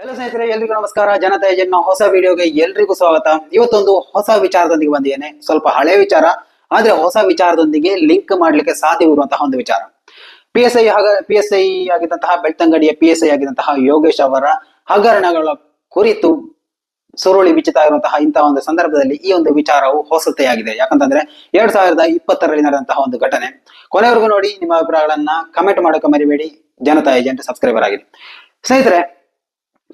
Hello ಸ್ನೇಹಿತರೆ, ಎಲ್ರಿಗೂ ನಮಸ್ಕಾರ. ಜನತಾ ಏಜೆಂಟ್ ಹೊಸ ವಿಡಿಯೋಗೆ ಎಲ್ರಿಗೂ ಸ್ವಾಗತ. ಇವತ್ತೊಂದು ಹೊಸ ವಿಚಾರದೊಂದಿಗೆ ಬಂದಿದ್ದೇನೆ. ಸ್ವಲ್ಪ ಹಳೆ ವಿಚಾರ, ಆದ್ರೆ ಹೊಸ ವಿಚಾರದೊಂದಿಗೆ ಲಿಂಕ್ ಮಾಡ್ಲಿಕ್ಕೆ ಸಾಧ್ಯವಿರುವಂತಹ ಒಂದು ವಿಚಾರ. P S I P S I ಆಗಿದ್ದಂತಹ ಬೆಳ್ತಂಗಡಿಯ ಪಿ ಎಸ್ ಐ ಆಗಿದ್ದಂತಹ ಯೋಗೇಶ್ ಅವರ ಹಗರಣಗಳ ಕುರಿತು ಸುರುಳಿ ವಿಚಿತ ಆಗಿರುವಂತಹ ಇಂತಹ ಒಂದು ಸಂದರ್ಭದಲ್ಲಿ ಈ ಒಂದು ವಿಚಾರವು ಹೊಸತೆಯಾಗಿದೆ. ಯಾಕಂತಂದ್ರೆ ಎರಡ್ ಸಾವಿರದ ಇಪ್ಪತ್ತರಲ್ಲಿ ನಡೆದಂತಹ ಒಂದು ಘಟನೆ. ಕೊನೆವರೆಗೂ ನೋಡಿ ನಿಮ್ಮ ಅಭಿಪ್ರಾಯಗಳನ್ನ ಕಮೆಂಟ್ ಮಾಡೋಕೆ ಮರಿಬೇಡಿ. ಜನತಾ ಏಜೆಂಟ್ ಸಬ್ಸ್ಕ್ರೈಬರ್ ಆಗಿದೆ ಸ್ನೇಹಿತರೆ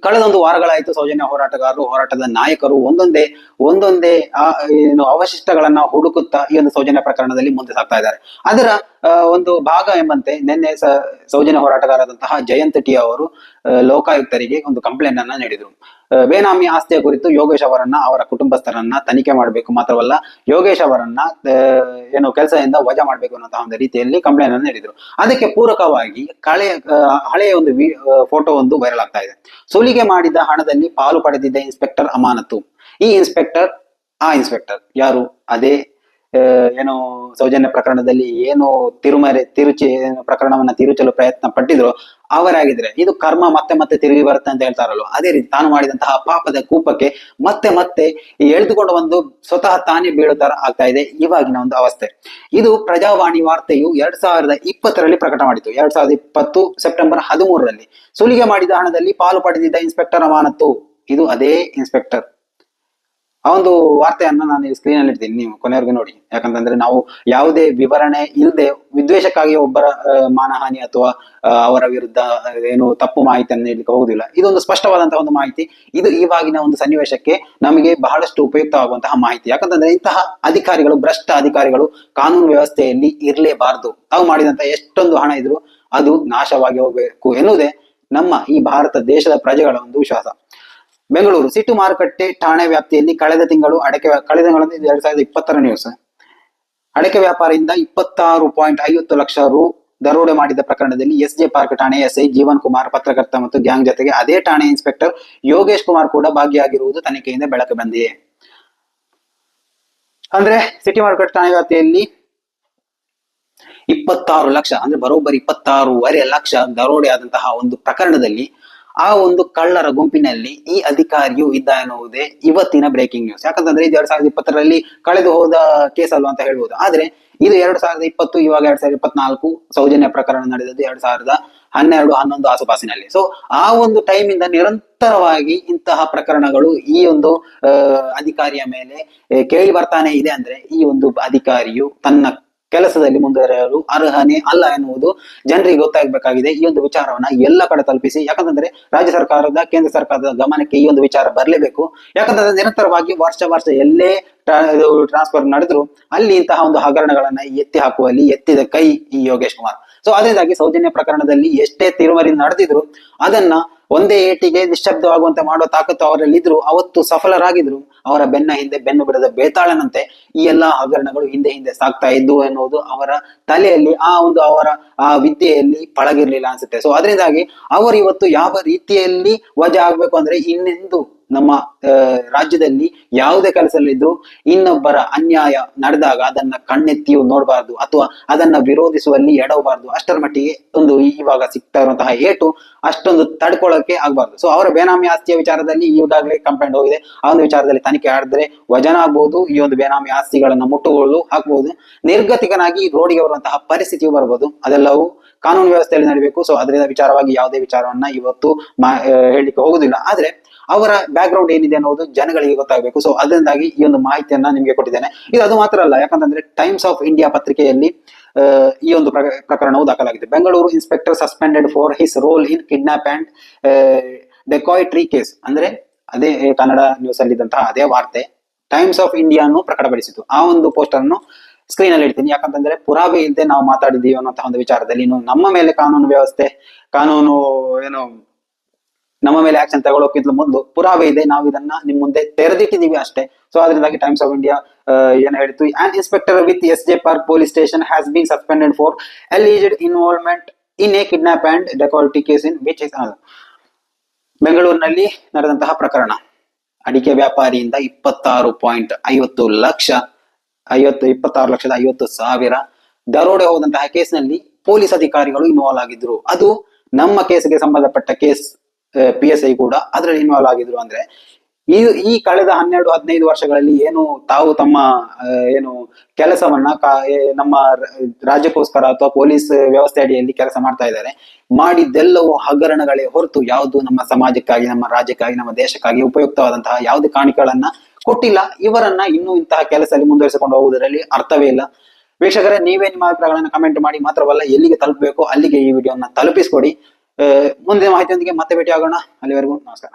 ಕಳೆದೊಂದು ವಾರಗಳಾಯಿತು ಸೌಜನ್ಯ ಹೋರಾಟಗಾರರು ಹೋರಾಟದ ನಾಯಕರು ಒಂದೊಂದೇ ಒಂದೊಂದೇ ಆ, ಏನು ಅವಶಿಷ್ಟಗಳನ್ನ ಹುಡುಕುತ್ತಾ ಈ ಒಂದು ಸೌಜನ್ಯ ಪ್ರಕರಣದಲ್ಲಿ ಮುಂದೆ ಸಾಗ್ತಾ ಇದ್ದಾರೆ. ಅದರ ಒಂದು ಭಾಗ ಎಂಬಂತೆ ನಿನ್ನೆ ಸೌಜನ್ಯ ಹೋರಾಟಗಾರರಾದಂತಹ ಜಯಂತ್ ಟಿ ಅವರು ಲೋಕಾಯುಕ್ತರಿಗೆ ಒಂದು ಕಂಪ್ಲೇಂಟ್ ಅನ್ನ ನೀಡಿದರು. ಬೇನಾಮಿ ಆಸ್ತಿಯ ಕುರಿತು ಯೋಗೇಶ್ ಅವರನ್ನ ಅವರ ಕುಟುಂಬಸ್ಥರನ್ನ ತನಿಖೆ ಮಾಡಬೇಕು ಮಾತ್ರವಲ್ಲ, ಯೋಗೇಶ್ ಅವರನ್ನ ಏನು ಕೆಲಸದಿಂದ ವಜಾ ಮಾಡಬೇಕು ಅನ್ನೋಂತಹ ಒಂದು ರೀತಿಯಲ್ಲಿ ಕಂಪ್ಲೇಂಟ್ ಅನ್ನು ನೀಡಿದರು. ಅದಕ್ಕೆ ಪೂರಕವಾಗಿ ಕಳೆ ಹಳೆಯ ಒಂದು ಫೋಟೋ ಒಂದು ವೈರಲ್ ಆಗ್ತಾ ಇದೆ. ಸುಲಿಗೆ ಮಾಡಿದ ಹಣದಲ್ಲಿ ಪಾಲು ಪಡೆದಿದ್ದ ಇನ್ಸ್ಪೆಕ್ಟರ್ ಅಮಾನತು. ಈ ಇನ್ಸ್ಪೆಕ್ಟರ್, ಆ ಇನ್ಸ್ಪೆಕ್ಟರ್ ಯಾರು? ಅದೇ ಏನು ಸೌಜನ್ಯ ಪ್ರಕರಣದಲ್ಲಿ ಏನು ತಿರುಮರೆ, ತಿರುಚಿ ಪ್ರಕರಣವನ್ನ ತಿರುಚಲು ಪ್ರಯತ್ನ ಪಟ್ಟಿದ್ರು, ಅವರಾಗಿದ್ರೆ ಇದು ಕರ್ಮ ಮತ್ತೆ ಮತ್ತೆ ತಿರುಗಿ ಬರುತ್ತೆ ಅಂತ ಹೇಳ್ತಾರಲ್ಲ ಅದೇ ರೀತಿ ತಾನು ಮಾಡಿದಂತಹ ಪಾಪದ ಕೂಪಕ್ಕೆ ಮತ್ತೆ ಮತ್ತೆ ಎಳೆದುಕೊಂಡು ಬಂದು ಸ್ವತಃ ತಾನೇ ಬೀಳೋ ತರ ಆಗ್ತಾ ಇದೆ ಇವಾಗಿನ ಒಂದು ಅವಸ್ಥೆ. ಇದು ಪ್ರಜಾವಾಣಿ ವಾರ್ತೆಯು ಎರಡ್ ಸಾವಿರದ ಇಪ್ಪತ್ತರಲ್ಲಿ ಪ್ರಕಟ ಮಾಡಿತು. ಎರಡ್ ಸಾವಿರದ ಇಪ್ಪತ್ತು ಸೆಪ್ಟೆಂಬರ್ ಹದಿಮೂರರಲ್ಲಿ. ಸುಲಿಗೆ ಮಾಡಿದ ಹಣದಲ್ಲಿ ಪಾಲು ಪಡೆದಿದ್ದ ಇನ್ಸ್ಪೆಕ್ಟರ್ ಅಮಾನತ್ತು ಇದು ಅದೇ ಇನ್ಸ್ಪೆಕ್ಟರ್. ಆ ಒಂದು ವಾರ್ತೆಯನ್ನ ನಾನು ಸ್ಕ್ರೀನ್ ಅಲ್ಲಿ ಇಡ್ತೀನಿ, ನೀವು ಕೊನೆಯವರೆಗೆ ನೋಡಿ. ಯಾಕಂತಂದ್ರೆ ನಾವು ಯಾವುದೇ ವಿವರಣೆ ಇಲ್ಲದೆ ವಿದ್ವೇಷಕ್ಕಾಗಿ ಒಬ್ಬರ ಮಾನಹಾನಿ ಅಥವಾ ಅವರ ವಿರುದ್ಧ ಏನು ತಪ್ಪು ಮಾಹಿತಿಯನ್ನು ನೀಡಲಿಕ್ಕೆ ಹೋಗುದಿಲ್ಲ. ಇದೊಂದು ಸ್ಪಷ್ಟವಾದಂತಹ ಒಂದು ಮಾಹಿತಿ. ಇದು ಇವಾಗಿನ ಒಂದು ಸನ್ನಿವೇಶಕ್ಕೆ ನಮಗೆ ಬಹಳಷ್ಟು ಉಪಯುಕ್ತವಾಗುವಂತಹ ಮಾಹಿತಿ. ಯಾಕಂತಂದ್ರೆ ಇಂತಹ ಅಧಿಕಾರಿಗಳು, ಭ್ರಷ್ಟ ಅಧಿಕಾರಿಗಳು ಕಾನೂನು ವ್ಯವಸ್ಥೆಯಲ್ಲಿ ಇರಲೇಬಾರದು. ತಾವು ಮಾಡಿದಂತಹ ಎಷ್ಟೊಂದು ಹಣ ಇದ್ರು ಅದು ನಾಶವಾಗಿ ಹೋಗಬೇಕು ಎನ್ನುವುದೇ ನಮ್ಮ ಈ ಭಾರತ ದೇಶದ ಪ್ರಜೆಗಳ ಒಂದು ವಿಶ್ವಾಸ. ಬೆಂಗಳೂರು ಸಿಟು ಮಾರುಕಟ್ಟೆ ಠಾಣೆ ವ್ಯಾಪ್ತಿಯಲ್ಲಿ ಕಳೆದ ತಿಂಗಳು ಅಡಕೆ ಕಳೆದ ತಿಂಗಳಲ್ಲಿ ಎರಡ್ ಸಾವಿರದ ಇಪ್ಪತ್ತರ ನ್ಯೂಸ್ ಅಡಕೆ ವ್ಯಾಪಾರಿಯಿಂದ ಇಪ್ಪತ್ತಾರು ಪಾಯಿಂಟ್ ಐವತ್ತು ಲಕ್ಷ ರು ದರೋಡೆ ಮಾಡಿದ ಪ್ರಕರಣದಲ್ಲಿ ಎಸ್ ಜೆ ಪಾರ್ಕ್ ಠಾಣೆ ಎಸ್ಐ ಜೀವನ್ ಕುಮಾರ್ ಪತ್ರಕರ್ತ ಮತ್ತು ಗ್ಯಾಂಗ್ ಜೊತೆಗೆ ಅದೇ ಠಾಣೆ ಇನ್ಸ್ಪೆಕ್ಟರ್ ಯೋಗೇಶ್ ಕುಮಾರ್ ಕೂಡ ಭಾಗಿಯಾಗಿರುವುದು ತನಿಖೆಯಿಂದ ಬೆಳಕು ಬಂದಿದೆ. ಅಂದ್ರೆ ಸಿಟಿ ಮಾರ್ಕೆಟ್ ಠಾಣೆ ವ್ಯಾಪ್ತಿಯಲ್ಲಿ ಇಪ್ಪತ್ತಾರು ಲಕ್ಷ, ಅಂದ್ರೆ ಬರೋಬ್ಬರಿ ಇಪ್ಪತ್ತಾರೂವರೆ ಲಕ್ಷ ದರೋಡೆ ಆದಂತಹ ಒಂದು ಪ್ರಕರಣದಲ್ಲಿ ಆ ಒಂದು ಕಳ್ಳರ ಗುಂಪಿನಲ್ಲಿ ಈ ಅಧಿಕಾರಿಯು ಇದ್ದ ಎನ್ನುವುದೇ ಇವತ್ತಿನ ಬ್ರೇಕಿಂಗ್ ನ್ಯೂಸ್ ಯಾಕಂತಂದ್ರೆ ಇದು ಎರಡ್ ಸಾವಿರದ ಇಪ್ಪತ್ತರಲ್ಲಿ ಕಳೆದು ಹೋದ ಕೇಸ್ ಅಲ್ವಾ ಅಂತ ಹೇಳ್ಬೋದು. ಆದ್ರೆ ಇದು ಎರಡ್ ಸಾವಿರದ ಇಪ್ಪತ್ತು, ಇವಾಗ ಎರಡ್ ಸಾವಿರದ ಇಪ್ಪತ್ನಾಲ್ಕು ಸೌಜನ್ಯ ಪ್ರಕರಣ ನಡೆದದ್ದು ಎರಡ್ ಸಾವಿರದ ಹನ್ನೆರಡು, ಹನ್ನೊಂದು ಆಸುಪಾಸಿನಲ್ಲಿ. ಸೊ ಆ ಒಂದು ಟೈಮ್ ಇಂದ ನಿರಂತರವಾಗಿ ಇಂತಹ ಪ್ರಕರಣಗಳು ಈ ಒಂದು ಅಧಿಕಾರಿಯ ಮೇಲೆ ಕೇಳಿ ಬರ್ತಾನೆ ಇದೆ ಅಂದ್ರೆ ಈ ಒಂದು ಅಧಿಕಾರಿಯು ತನ್ನ ಕೆಲಸದಲ್ಲಿ ಮುಂದುವರೆಯಲು ಅರ್ಹನೇ ಅಲ್ಲ ಎನ್ನುವುದು ಜನರಿಗೆ ಗೊತ್ತಾಗಬೇಕಾಗಿದೆ. ಈ ಒಂದು ವಿಚಾರವನ್ನ ಎಲ್ಲ ಕಡೆ ತಲುಪಿಸಿ. ಯಾಕಂತಂದ್ರೆ ರಾಜ್ಯ ಸರ್ಕಾರದ, ಕೇಂದ್ರ ಸರ್ಕಾರದ ಗಮನಕ್ಕೆ ಈ ಒಂದು ವಿಚಾರ ಬರಲೇಬೇಕು. ಯಾಕಂತಂದ್ರೆ ನಿರಂತರವಾಗಿ ವರ್ಷ ವರ್ಷ ಎಲ್ಲೇ ಟ್ರಾನ್ಸ್ಫರ್ ನಡೆದ್ರು ಅಲ್ಲಿ ಇಂತಹ ಒಂದು ಹಗರಣಗಳನ್ನ ಎತ್ತಿ ಹಾಕುವಲ್ಲಿ ಎತ್ತಿದ ಕೈ ಈ ಯೋಗೇಶ್ ಕುಮಾರ್. ಸೊ ಅದರಿಂದಾಗಿ ಸೌಜನ್ಯ ಪ್ರಕರಣದಲ್ಲಿ ಎಷ್ಟೇ ತಿರುವರಿ ನಡೆದಿದ್ರು ಅದನ್ನ ಒಂದೇ ಏಟಿಗೆ ನಿಶ್ಶಬ್ದವಾಗುವಂತೆ ಮಾಡುವ ತಾಕತ್ತು ಅವರಲ್ಲಿ ಇದ್ರು ಅವತ್ತು ಸಫಲರಾಗಿದ್ರು, ಅವರ ಬೆನ್ನ ಹಿಂದೆ ಬೆನ್ನು ಬಿಡದ ಬೇತಾಳನಂತೆ ಈ ಎಲ್ಲಾ ಹಗರಣಗಳು ಹಿಂದೆ ಹಿಂದೆ ಸಾಗ್ತಾ ಇದ್ವು ಎನ್ನುವುದು ಅವರ ತಲೆಯಲ್ಲಿ, ಆ ಒಂದು ಅವರ, ಆ ವಿದ್ಯೆಯಲ್ಲಿ ಪಳಗಿರ್ಲಿಲ್ಲ ಅನ್ಸುತ್ತೆ. ಸೊ ಅದರಿಂದಾಗಿ ಅವರು ಇವತ್ತು ಯಾವ ರೀತಿಯಲ್ಲಿ ವಜಾ ಆಗ್ಬೇಕು ಅಂದ್ರೆ ಇನ್ನೆಂದು ನಮ್ಮ ರಾಜ್ಯದಲ್ಲಿ ಯಾವುದೇ ಕೆಲಸದಲ್ಲಿದ್ರು ಇನ್ನೊಬ್ಬರ ಅನ್ಯಾಯ ನಡೆದಾಗ ಅದನ್ನ ಕಣ್ಣೆತ್ತಿಯೂ ನೋಡಬಾರ್ದು ಅಥವಾ ಅದನ್ನ ವಿರೋಧಿಸುವಲ್ಲಿ ಎಡವಬಾರ್ದು. ಅಷ್ಟರ ಮಟ್ಟಿಗೆ ಒಂದು ಇವಾಗ ಸಿಗ್ತಾ ಇರುವಂತಹ ಏಟು ಅಷ್ಟೊಂದು ತಡ್ಕೊಳ್ಳೋಕೆ ಆಗಬಾರ್ದು. ಸೊ ಅವರ ಬೇನಾಮಿ ಆಸ್ತಿಯ ವಿಚಾರದಲ್ಲಿ ಈಗಾಗಲೇ ಕಂಪ್ಲೇಂಟ್ ಹೋಗಿದೆ. ಆ ಒಂದು ವಿಚಾರದಲ್ಲಿ ತನಿಖೆ ಆಡಿದ್ರೆ ವಜನ ಆಗ್ಬಹುದು ಈ ಒಂದು ಬೇನಾಮಿ ಆಸ್ತಿಗಳನ್ನ ಮುಟ್ಟುಗಳು ಹಾಕಬಹುದು ನಿರ್ಗತಿಕನಾಗಿ ರೋಡಿಗೆ ಬರುವಂತಹ ಪರಿಸ್ಥಿತಿಯು ಬರಬಹುದು ಅದೆಲ್ಲವೂ ಕಾನೂನು ವ್ಯವಸ್ಥೆಯಲ್ಲಿ ನಡೀಬೇಕು. ಸೊ ಅದರಿಂದ ವಿಚಾರವಾಗಿ ಯಾವುದೇ ವಿಚಾರವನ್ನ ಇವತ್ತು ಮಾ- ಹೇಳಲಿಕ್ಕೆ ಹೋಗುದಿಲ್ಲ. ಆದ್ರೆ ಅವರ ಬ್ಯಾಕ್ ಗ್ರೌಂಡ್ ಏನಿದೆ ಅನ್ನೋದು ಜನಗಳಿಗೆ ಗೊತ್ತಾಗಬೇಕು. ಸೊ ಅದರಿಂದಾಗಿ ಈ ಒಂದು ಮಾಹಿತಿಯನ್ನ ನಿಮಗೆ ಕೊಟ್ಟಿದ್ದೇನೆ. ಇದು ಅದು ಮಾತ್ರ ಅಲ್ಲ, ಯಾಕಂತಂದ್ರೆ ಟೈಮ್ಸ್ ಆಫ್ ಇಂಡಿಯಾ ಪತ್ರಿಕೆಯಲ್ಲಿ ಈ ಒಂದು ಪ್ರಕ- ಪ್ರಕರಣವು ದಾಖಲಾಗಿದೆ. Bengaluru inspector suspended for his role in kidnap and dacoity case ಅಂದ್ರೆ, ಅದೇ ಕನ್ನಡ ನ್ಯೂಸ್ ಅಲ್ಲಿ ಇದ್ದಂತಹ ಅದೇ ವಾರ್ತೆ. ಟೈಮ್ಸ್ ಆಫ್ ಇಂಡಿಯಾ ಅನ್ನು ಪ್ರಕಟಪಡಿಸಿತು. ಆ ಒಂದು ಪೋಸ್ಟರ್ ಅನ್ನು ಸ್ಕ್ರೀನ್ ಅಲ್ಲಿ ಇಡ್ತೀನಿ. ಯಾಕಂತಂದ್ರೆ, ಪುರಾವೆ ಇಲ್ಲದೆ ನಾವು ಮಾತಾಡಿದೀವಿ ಅನ್ನೋಂತಹ ಒಂದು ವಿಚಾರದಲ್ಲಿ ನಮ್ಮ ಮೇಲೆ ಕಾನೂನು ವ್ಯವಸ್ಥೆ, ಕಾನೂನು, ಏನು ನಮ್ಮ ಮೇಲೆ ಆಕ್ಷನ್ ತಗೊಳ್ಳೋಕ್ಕಿಂತ ಮುಂದೆ ಪುರಾವೆ ಇದೆ. ನಾವು ಇದನ್ನ ನಿಮ್ ಮುಂದೆ ತೆರೆದಿಟ್ಟಿದೀವಿ ಅಷ್ಟೇ. ಸೊ ಅದರಿಂದಾಗಿ ಟೈಮ್ಸ್ ಆಫ್ ಇಂಡಿಯಾ ಏನ್ ಹೇಳ್ತು an inspector with S J park police station has been suspended for alleged involvement in a kidnap and dacoity case in which is ಬೆಂಗಳೂರಿನಲ್ಲಿ ನಡೆದಂತಹ ಪ್ರಕರಣ. ಅಡಿಕೆ ವ್ಯಾಪಾರಿಯಿಂದ ಇಪ್ಪತ್ತಾರು ಪಾಯಿಂಟ್ ಐವತ್ತು ಲಕ್ಷ, ಐವತ್ತು, ಇಪ್ಪತ್ತಾರು ಲಕ್ಷದ ಐವತ್ತು ಸಾವಿರ ದರೋಡೆ ಹೋದಂತಹ ಕೇಸ್ನಲ್ಲಿ ಪೊಲೀಸ್ ಅಧಿಕಾರಿಗಳು ಇನ್ವಾಲ್ವ್ ಆಗಿದ್ರು. ಅದು ನಮ್ಮ ಕೇಸ್ಗೆ ಸಂಬಂಧಪಟ್ಟ ಕೇಸ್. ಪಿ ಎಸ್ ಐ ಕೂಡ ಅದರಲ್ಲಿ ಇನ್ವಾಲ್ವ್ ಆಗಿದ್ರು ಅಂದ್ರೆ ಈ ಈ ಕಳೆದ ಹನ್ನೆರಡು, ಹದಿನೈದು ವರ್ಷಗಳಲ್ಲಿ ಏನು ತಾವು ತಮ್ಮ ಏನು ಕೆಲಸವನ್ನ ನಮ್ಮ ರಾಜ್ಯಕ್ಕೋಸ್ಕರ ಅಥವಾ ಪೊಲೀಸ್ ವ್ಯವಸ್ಥೆ ಅಡಿಯಲ್ಲಿ ಕೆಲಸ ಮಾಡ್ತಾ ಇದ್ದಾರೆ. ಮಾಡಿದ್ದೆಲ್ಲವೂ ಹಗರಣಗಳೇ ಹೊರತು ಯಾವುದು ನಮ್ಮ ಸಮಾಜಕ್ಕಾಗಿ, ನಮ್ಮ ರಾಜ್ಯಕ್ಕಾಗಿ, ನಮ್ಮ ದೇಶಕ್ಕಾಗಿ ಉಪಯುಕ್ತವಾದಂತಹ ಯಾವುದೇ ಕಾಣಿಕೆಗಳನ್ನ ಕೊಟ್ಟಿಲ್ಲ. ಇವರನ್ನ ಇನ್ನೂ ಇಂತಹ ಕೆಲಸದಲ್ಲಿ ಮುಂದುವರಿಸಿಕೊಂಡು ಹೋಗುವುದರಲ್ಲಿ ಅರ್ಥವೇ ಇಲ್ಲ. ವೀಕ್ಷಕರೇ, ನೀವೇ ನಿಮ್ಮ ಅಭಿಪ್ರಾಯಗಳನ್ನು ಕಮೆಂಟ್ ಮಾಡಿ ಮಾತ್ರವಲ್ಲ, ಎಲ್ಲಿಗೆ ತಲುಪಬೇಕು, ಅಲ್ಲಿಗೆ ಈ ವಿಡಿಯೋನ ತಲುಪಿಸ್ಕೊಡಿ. ಮುಂದಿನ ಮಾಹಿತಿಯೊಂದಿಗೆ ಮತ್ತೆ ಭೇಟಿ ಆಗೋಣ ಅಲ್ಲಿವರೆಗೂ ನಮಸ್ಕಾರ.